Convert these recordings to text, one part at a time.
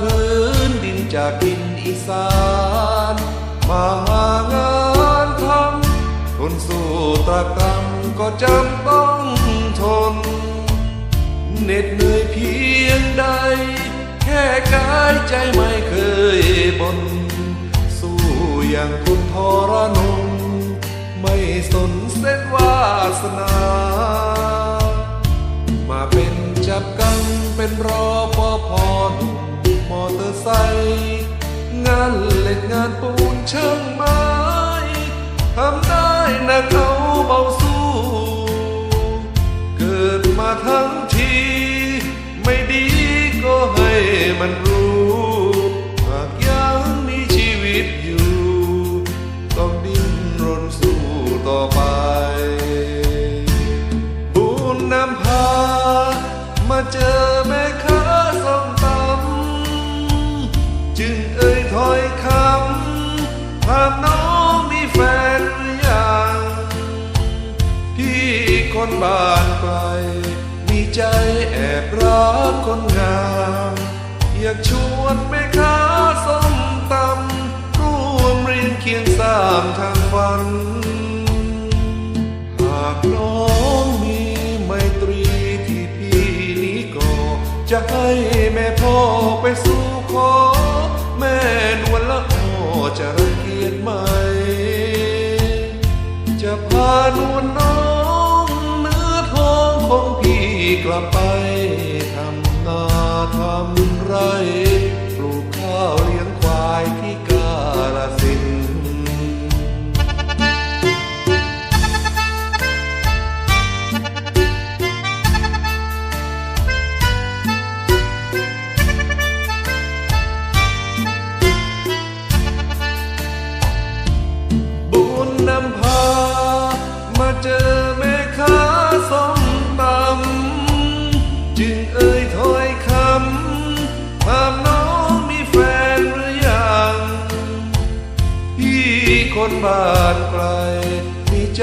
พื้นดินจากดินอีสานมาหางานทำทนสู้ตรกตรำก็จำต้องทนเหน็ดเหนื่อยเพียงใด แค่กายใจไม่เคยบน่นสู้อย่างทุนทรนงไม่สนเส้นวาสนา มาเป็นจับกังเป็น งานปูนช่างไม้ทำได้นะเขาเบาสู้ เกิดมาทั้งที ไม่ดีก็ให้มันรู้หากยังมีชีวิตอยู่ ต้องดิ้นรนสู้ต่อไป บุญนำพา มาเจอแม่ค้าส้มตำจึงเอ่ยถอยคำ ถามน้องมีแฟนหรือยังพี่คนบ้านไกลมีใจแอบรักคนงามอยากชวนแม่ค้าส้มตำร่วมเรียนเคียงสางทางฝัน หากน้องมีไมตรีที่พี่นี้ก็จะให้แม่พ่อไปสู่ขอ แม่นวลละ จะรังเกียจไหม คนบ้านไกล มีใจ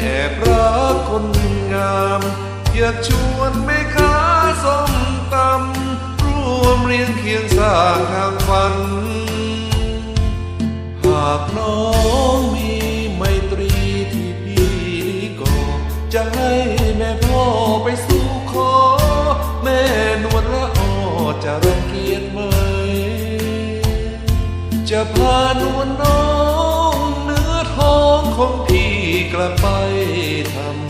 แอบรักคนงาม อยากชวนแม่ค้าส้มตำร่วมเรียงเคียงสร้างทางฝัน หากน้องมีไมตรีที่พี่นี้ก็จะให้แม่พ่อไปสู่ขอ แม่นวลละออจะรังเกียจไหม จะพานวลน้อง กลับไปทำ